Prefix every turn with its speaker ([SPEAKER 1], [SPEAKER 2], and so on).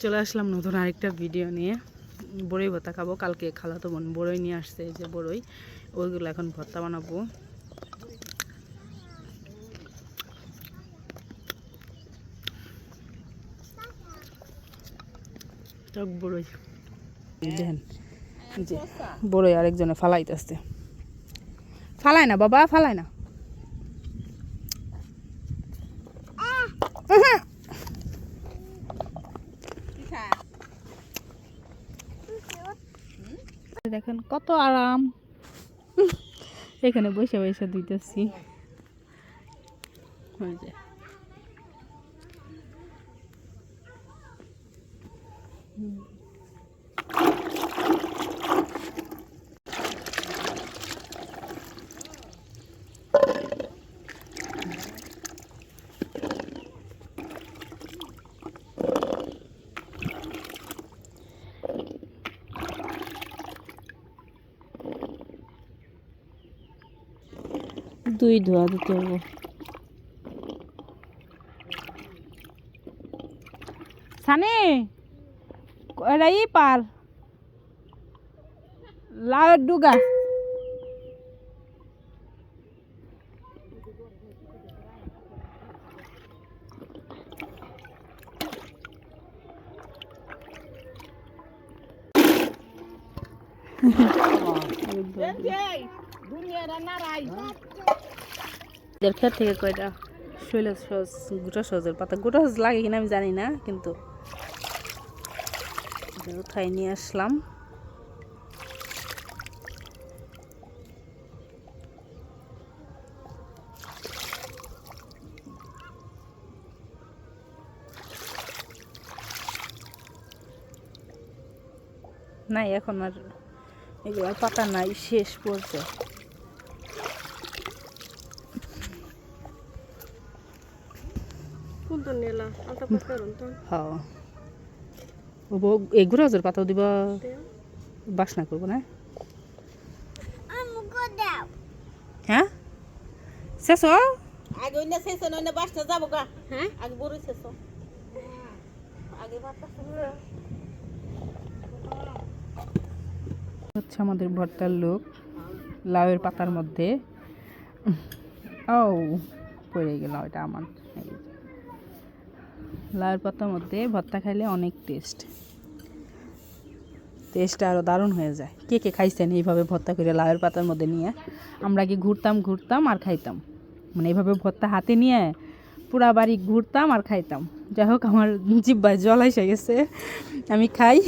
[SPEAKER 1] চলে আসলাম নতুন আরেকটা ভিডিও নিয়ে। বড়ই ভর্তা খাব, কালকে খালাতো বোন বড়ই নিয়ে আসছে যে বড়ই। ওইগুলো এখন ভর্তা বানাবো। বড়ই। বড়ই আরেকজনে ফালাইতেছে। ফালায় না বাবা, ফালায় না। দেখেন কত আরাম এখানে বসে বসে দিতেছি হুম। দুই ধোয়া দিতে হবে। সানে এটা ই পার লাউয়ের ডুগা এদের ক্ষেত থেকে কয়টা শৈল সজ গোটা সজের পাতা। গোটা সজ লাগে কিনা আমি জানি না, কিন্তু উঠাই নিয়ে আসলাম। নাই, এখন আর এগুলো পাতা নাই, শেষ পড়ছে হ্যাঁ। গুঁড়ো হজের পাতাও দিবা? বাসনা করব না?
[SPEAKER 2] আমগো
[SPEAKER 1] হ্যাঁ? শেষ হ?
[SPEAKER 2] আগে ওইনা শেষ যাব গা। হ্যাঁ? আগে বড় শেষ আগে ভাতটা
[SPEAKER 1] হচ্ছে আমাদের ভর্তার লোক লাউয়ের পাতার মধ্যে। ও পড়ে গেল এটা আমার। লাউয়ের পাতার মধ্যে ভর্তা খাইলে অনেক টেস্ট টেস্ট আরও দারুণ হয়ে যায়। কে কে খাইছেন এইভাবে ভর্তা করে লাউয়ের পাতার মধ্যে নিয়ে? আমরা কি ঘুরতাম ঘুরতাম আর খাইতাম। মানে এইভাবে ভর্তা হাতে নিয়ে পুরা বাড়ি ঘুরতাম আর খাইতাম। যাই হোক, আমার জিব্বায় জল এসে গেছে। আমি খাই।